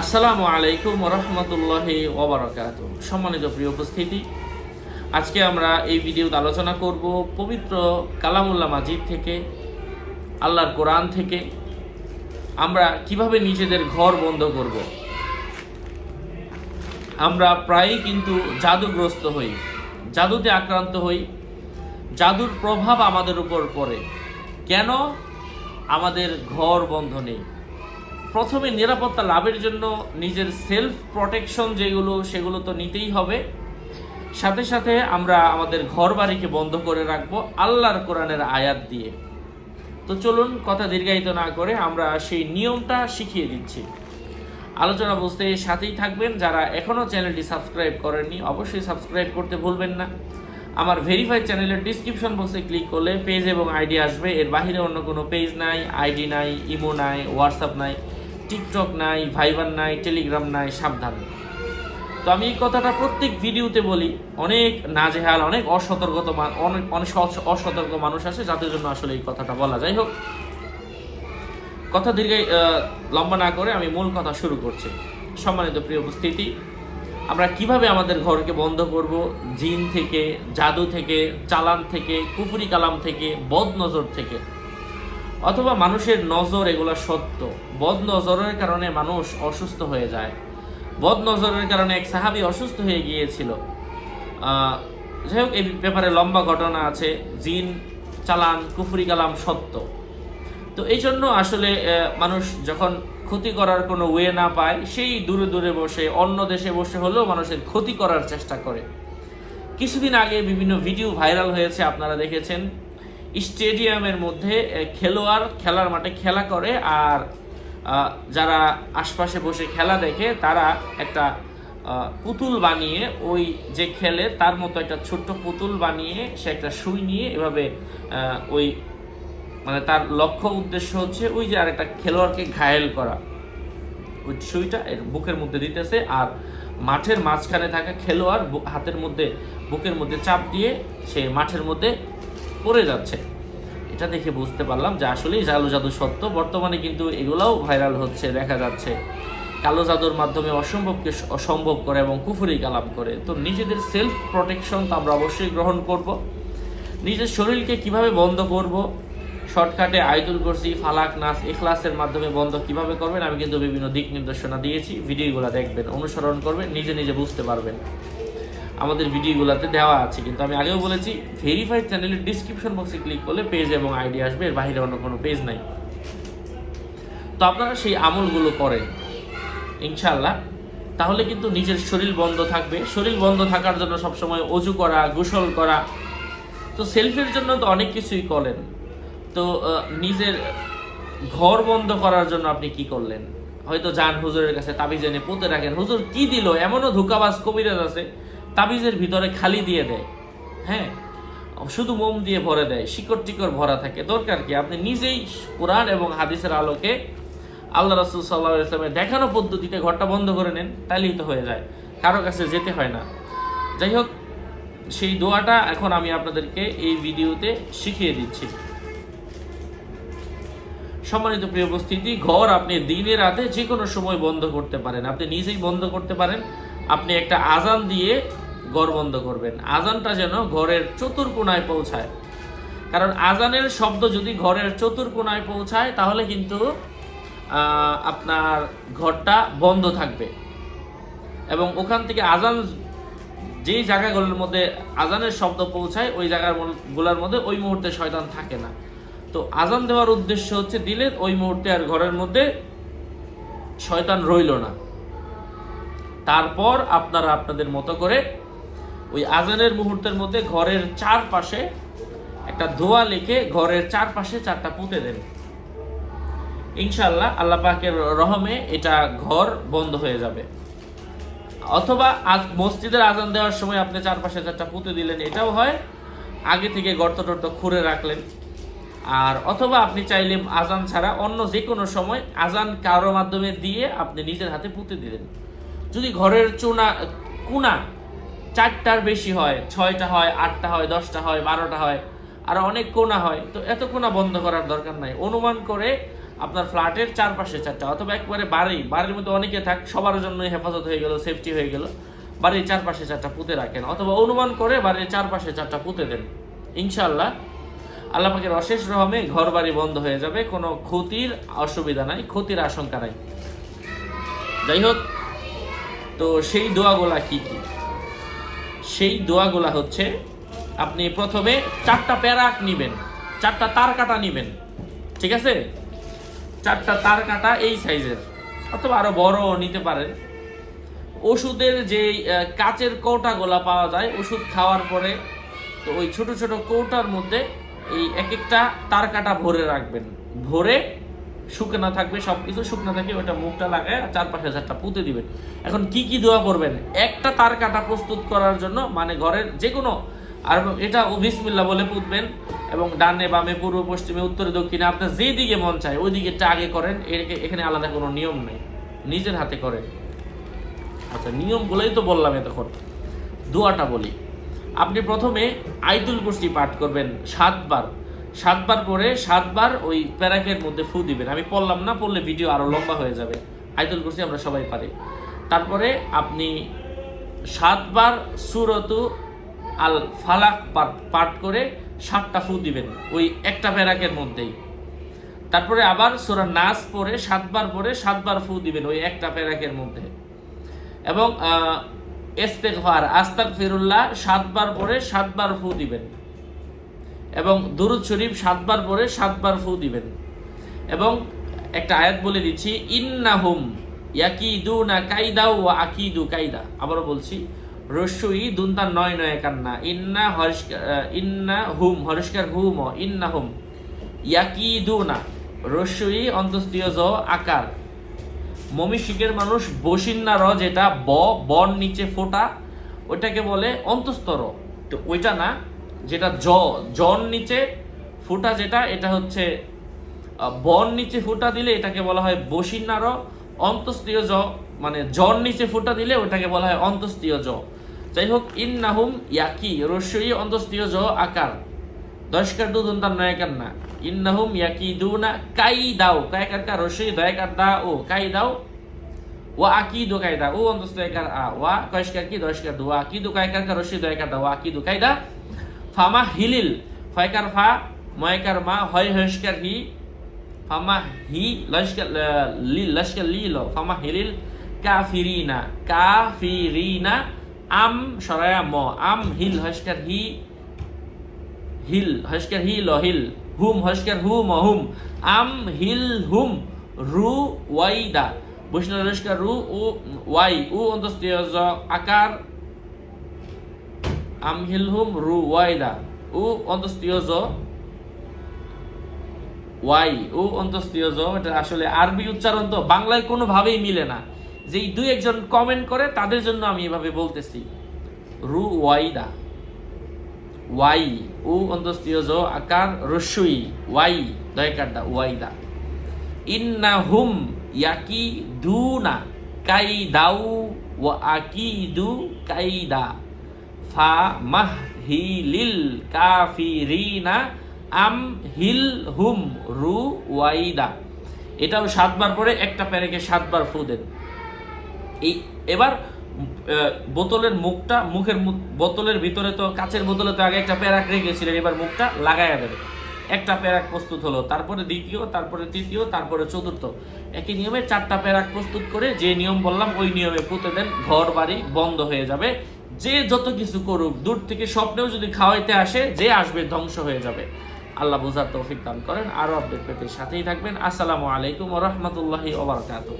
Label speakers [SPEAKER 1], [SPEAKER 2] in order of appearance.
[SPEAKER 1] আসসালামু আলাইকুম রহমতুল্লাহি ওবরাকাত সম্মানিত প্রিয় উপস্থিতি, আজকে আমরা এই ভিডিওতে আলোচনা করব পবিত্র কালামুল্লাহ মাজিদ থেকে, আল্লাহর কোরআন থেকে, আমরা কীভাবে নিজেদের ঘর বন্ধ করব। আমরা প্রায়ই কিন্তু জাদুগ্রস্ত হই, জাদুতে আক্রান্ত হই, জাদুর প্রভাব আমাদের উপর পড়ে। কেন? আমাদের ঘর বন্ধ নেই। প্রথমে নিরাপত্তা লাভের জন্য নিজের সেলফ প্রোটেকশন যেগুলো, সেগুলো তো নিতেই হবে। সাথে সাথে আমরা আমাদের ঘর বাড়িকে বন্ধ করে রাখব আল্লাহর কোরআনের আয়াত দিয়ে। তো চলুন কথা দীর্ঘায়িত না করে আমরা সেই নিয়মটা শিখিয়ে দিচ্ছি। আলোচনা বুঝতে সাথেই থাকবেন। যারা এখনও চ্যানেলটি সাবস্ক্রাইব করেননি, অবশ্যই সাবস্ক্রাইব করতে ভুলবেন না। আমার ভেরিফাইড চ্যানেলের ডিসক্রিপশন বক্সে ক্লিক করলে পেজ এবং আইডি আসবে। এর বাইরে অন্য কোনো পেজ নাই আইডি নাই ইমো নাই হোয়াটসঅ্যাপ নাই। টিকটক নাই, ভাইবার নাই, টেলিগ্রাম নাই, সাবধান। তো আমি এই কথাটা প্রত্যেক ভিডিওতে বলি, অনেক নাজেহাল, অনেক অসতর্কত অনেক অনেক অসতর্ক মানুষ আছে যাদের জন্য আসলে এই কথাটা বলা যাই হোক, কথা দীর্ঘ লম্বা না করে আমি মূল কথা শুরু করছি। সম্মানিত প্রিয় উপস্থিতি, আমরা কীভাবে আমাদের ঘরকে বন্ধ করব? জিন থেকে, জাদু থেকে, চালান থেকে, কুফরি কালাম থেকে বদ নজর থেকে। অথবা মানুষের নজর এগুলো সত্য। বদ নজরের কারণে মানুষ অসুস্থ হয়ে যায়। বদ নজরের কারণে এক সাহাবি অসুস্থ হয়ে গিয়েছিল। যাই হোক এই ব্যাপারে লম্বা ঘটনা আছে। জিন, চালান, কুফরি কালাম সত্য। তো এই জন্য আসলে মানুষ যখন ক্ষতি করার কোনো ওয়ে না পায়, সেই দূরে দূরে বসে, অন্য দেশে বসে হলেও মানুষের ক্ষতি করার চেষ্টা করে। কিছুদিন আগে বিভিন্ন ভিডিও ভাইরাল হয়েছে, আপনারা দেখেছেন। স্টেডিয়ামের মধ্যে খেলোয়াড় খেলার মাঠে খেলা করে আর যারা আশপাশে বসে খেলা দেখে তারা একটা পুতুল বানিয়ে ওই যে খেলে তার মতো একটা ছোট্ট পুতুল বানিয়ে সে একটা সুই নিয়ে এভাবে ওই মানে তার লক্ষ্য উদ্দেশ্য হচ্ছে ওই যে আর একটা খেলোয়াড়কে ঘায়েল করা। ওই সুইটা এর বুকের মধ্যে দিতেছে আর মাঠের মাঝখানে থাকা খেলোয়াড় হাতের মধ্যে, বুকের মধ্যে চাপ দিয়ে সে মাঠের মধ্যে পড়ে যাচ্ছে। এটা দেখে বুঝতে পারলাম যে আসলেই জালো জাদু সত্য। বর্তমানে কিন্তু এগুলাও ভাইরাল হচ্ছে, দেখা যাচ্ছে। কালো জাদুর মাধ্যমে অসম্ভবকে অসম্ভব করে এবং কুফুরি কালাম করে। তো নিজেদের সেলফ প্রোটেকশন তো আমরা অবশ্যই গ্রহণ করব। নিজের শরীরকে কীভাবে বন্ধ করব? শর্টকাটে আইদুল কুরসি, ফালাক, নাস ইখলাসের মাধ্যমে বন্ধ কীভাবে করবেন? আমি কিন্তু বিভিন্ন দিক নির্দেশনা দিয়েছি। ভিডিওগুলো দেখবেন, অনুসরণ করবেন, নিজে নিজে বুঝতে পারবেন। আমাদের ভিডিওগুলোতে দেওয়া আছে। কিন্তু আমি আগেও বলেছি ভেরিফাইড চ্যানেলের ডিসক্রিপশন বক্সে ক্লিক করলে পেজ এবং আইডি আসবে, এর বাইরে অন্য কোনো পেজ নাই। তো আপনারা সেই আমলগুলো করেন ইনশাল্লাহ তাহলে কিন্তু নিজের শরীর বন্ধ থাকবে। শরীর বন্ধ থাকার জন্য সবসময় অজু করা, গোসল করা। তো সেলফের জন্য তো অনেক কিছুই করেন। তো নিজের ঘর বন্ধ করার জন্য আপনি কি করলেন? হয়তো যান হুজুরের কাছে তাবিজ এনে পুঁতে রাখেন। হুজুর কি দিল? এমনও ধোকাবাজ কবিরাজ আছে। তাবিজের ভিতরে খালি দিয়ে দেয়। হ্যাঁ? শুধু মোম দিয়ে ভরে দেয়, শিকড় টিকর ভরা থাকে। দরকার কি? আপনি নিজেই কোরআন এবং হাদিসের আলোকে আল্লাহ রসুল সাল্লাহ ইসলামের দেখানো পদ্ধতিতে ঘরটা বন্ধ করে নেন, তাহলেই তো হয়ে যায়। কারও কাছে যেতে হয় না। যাই হোক, সেই দোয়াটা এখন আমি আপনাদেরকে এই ভিডিওতে শিখিয়ে দিচ্ছি। সম্মানিত প্রিয় উপস্থিতি, ঘর আপনি দিনে রাতে যে কোনো সময় বন্ধ করতে পারেন। আপনি নিজেই বন্ধ করতে পারেন। আপনি একটা আজান দিয়ে ঘর বন্ধ করবেন। আজানটা যেন ঘরের চতুর্কোণায় পৌঁছায়। কারণ আজানের শব্দ যদি ঘরের চতুর্কোণায় পৌঁছায়, তাহলে কিন্তু আপনার ঘরটা বন্ধ থাকবে। এবং ওখান থেকে আজান যেই জায়গাগুলোর মধ্যে আজানের শব্দ পৌঁছায়, ওই জায়গারগুলার মধ্যে ওই মুহূর্তে শয়তান থাকে না। তো আজান দেওয়ার উদ্দেশ্য হচ্ছে দিলে ওই মুহূর্তে আর ঘরের মধ্যে শয়তান রইল না। তারপর আপনারা আপনাদের মতো করে ওই আজানের মুহূর্তের মধ্যে ঘরের চারপাশে একটা ধোয়া লিখে ঘরের চারপাশে চারটা পুঁতে দেন ইনশাল্লাহ আল্লাহ পাকের রহমে এটা ঘর বন্ধ হয়ে যাবে। অথবা আজ মসজিদের আজান দেওয়ার সময় আপনি চারপাশে চারটা পুঁতে দিলেন, এটাও হয়। আগে থেকে গর্ত টর্ত খুঁড়ে রাখলেন। আর অথবা আপনি চাইলে আজান ছাড়া অন্য যে কোনো সময় আজান কারোর মাধ্যমে দিয়ে আপনি নিজের হাতে পুঁতে দিলেন। যদি ঘরের চুনা কুনা চারটার বেশি হয়, ছয়টা হয়, আটটা হয়, দশটা হয়, বারোটা হয়, আর অনেক কোনা হয়। তো এত কোনা বন্ধ করার দরকার নাই। অনুমান করে আপনার ফ্ল্যাটের চারপাশে চারটা, অথবা একবারে বাড়ি, বাড়ির মধ্যে অনেকে থাক, সবার জন্য হেফাজত হয়ে গেল সেফটি হয়ে গেল। বাড়ির চারপাশে চারটা পুঁতে রাখেন, অথবা অনুমান করে বাড়ির চারপাশে চারটা পুঁতে দেন। ইনশাল্লাহ আল্লাহ পাকের অশেষ রহমে ঘর বাড়ি বন্ধ হয়ে যাবে, কোনো ক্ষতির অসুবিধা নাই, ক্ষতির আশঙ্কা নাই। যাই হোক, তো সেই দোয়াগুলা কি কি? সেই দোয়াগুলা হচ্ছে, আপনি প্রথমে চারটা প্যারাক নিবেন, চারটা তার কাটা নিবেন, ঠিক আছে? চারটা তার কাটা এই সাইজের, অথবা আরও বড় নিতে পারেন। ওষুধের যে কাচের কৌটাগুলা পাওয়া যায়, ওষুধ খাওয়ার পরে, তো ওই ছোট ছোট কৌটার মধ্যে এই এক একটা তার কাটা ভরে রাখবেন। ভরে শুকনা থাকবে সব কিছু শুকনা থাকে ওটা মুখটা লাগায় আর চারপাশে চারটা পুঁতে দিবেন এখন কি কি দোয়া করবেন? একটা তার কাটা প্রস্তুত করার জন্য মানে ঘরের যে কোনো আর এটা বিসমিল্লা বলে পুঁতবেন, এবং ডানে বামে, পূর্ব, পশ্চিমে, উত্তরে, দক্ষিণে, আপনার যেই দিকে মন চায় ওই দিকেরটা আগে করেন এখানে আলাদা কোনো নিয়ম নেই, নিজের হাতে করেন। আচ্ছা নিয়মগুলোই তো বললাম এতক্ষণ। দোয়াটা বলি। আপনি প্রথমে আইতুল কুরসি পাঠ করবেন সাতবার। সাতবার পরে সাতবার ওই প্যারাকের মধ্যে ফু দিবেন। আমি পড়লাম না, পড়লে ভিডিও আরও লম্বা হয়ে যাবে। আইতুল কুরসি আমরা সবাই পারি। তারপরে আপনি সাতবার সুরতু আল ফালাক পাঠ- করে সাতটা ফু দিবেন ওই একটা প্যারাকের মধ্যেই। তারপরে আবার সুরা নাচ পরে সাতবার পরে সাতবার ফু দিবেন ওই একটা প্যারাকের মধ্যে। এবং ইস্তেগফার আস্তাক ফিরুল্লাহ সাতবার পরে সাতবার ফু দিবেন। এবং দুরুদ শরীফ সাতবার পরে সাতবার ফু দিবেন। এবং একটা আয়াত বলে দিচ্ছি, ইন্নাহুম ইয়াকিদুনা কাইদা ওয়া আকিদু কাইদা। আবারও বলছি রস্যই দুন্তা নয় নয় কান্না ইন্না হরিষ্কার ইন্না হুম হরিষ্কার হুম ও ইন্না হুম। ইয়াকিদুনা রস্যই অন্তস্তীয় জ আকার। মমিশিখের মানুষ বসিন্না র যেটা, ব, বন নিচে ফোটা, ওইটাকে বলে অন্তস্তর তো ওইটা না যেটা জ, জন নিচে ফুটা যেটা, এটা হচ্ছে বন নিচে ফুটা দিলে এটাকে বলা হয় বসিন্না র অন্তস্তীয় জ মানে জন নিচে ফুটা দিলে ওটাকে বলা হয় অন্তস্তীয় জ। যাই হোক ইন্নাহুম ইয়াকি, রস্যই অন্তস্তীয় জ আকার। দশকার দু দন্তার নয়কার না। ইন্নাহুম না কাই দাও কায়কার কা রসই দয়কার দা ও কাই দাও ওয়া আকিদু কায়দা। ও অন্তস্থ একার আ, ওয়া। কয়স্কার কি? দশকার দু। ওয়া আকিদু কায়কার কা রসই দয়কার দা। ওয়া আকিদু কায়দা। ফামা হিলিল, ফয়কার ফা, ময়কার মা হয় হস্কার হি, ফামা হি লস্কার লি লস্কার লি ল ফামা হিলিল, কাফিরিনা কাফিরিনা, আম সরায়া ম, আম হিল হস্কার হি, হিল হস্কার হি হিল হিল হুম হস্কার হু ম, হুম, আম হিল হুম, রু, ওয়াইদা, বৈষ্ণব হস্কার রু ও ওয়াই, উ অন্তস্তীয় জ আকার আম হিল হুম রু ওয়াইদা উ অন্তস্তীয় জ ওয়াই ও অন্তস্তীয় জ এটা আসলে আরবি উচ্চারণ তো, বাংলায় কোনোভাবেই মিলে না। যেই দুই একজন কমেন্ট করে, তাদের জন্য আমি এভাবে বলতেছি। রু ওয়াইদা ওয়াই, উ অন্তস্তীয় জ আকার রসুই, ওয়াই, দয়কারদা ওয়াইদা ইন্না হুম ইয়াকি দুনা কাই দাউ ওয়া আকিদু কাইদা। ফা মাহ কাফিরিনা আম হিল হুম রু ওয়াইদা এটাও সাতবার পরে একটা প্যারেকে সাতবার ফু দেন। এই এবার বোতলের মুখটা, মুখের বোতলের ভিতরে তো, কাচের বোতলে তো আগে একটা প্যারাক রেখেছিলেন, এবার মুখটা লাগাইয়া দেবে। একটা প্যারাক প্রস্তুত হলো, তারপরে দ্বিতীয়, তারপরে তৃতীয়, তারপরে চতুর্থ। একই নিয়মে চারটা প্যারাক প্রস্তুত করে যে নিয়ম বললাম, ওই নিয়মে পুঁতে দেন ঘর বাড়ি বন্ধ হয়ে যাবে। যে যত কিছু করুক, দূর থেকে স্বপ্নেও যদি খাওয়াইতে আসে, যে আসবে ধ্বংস হয়ে যাবে। আল্লাহ বোঝার তৌফিক দান করেন। আরও আপডেট পেতে সাথেই থাকবেন। আসসালামু আলাইকুম রহমতুল্লাহি ওবরাকাতুহ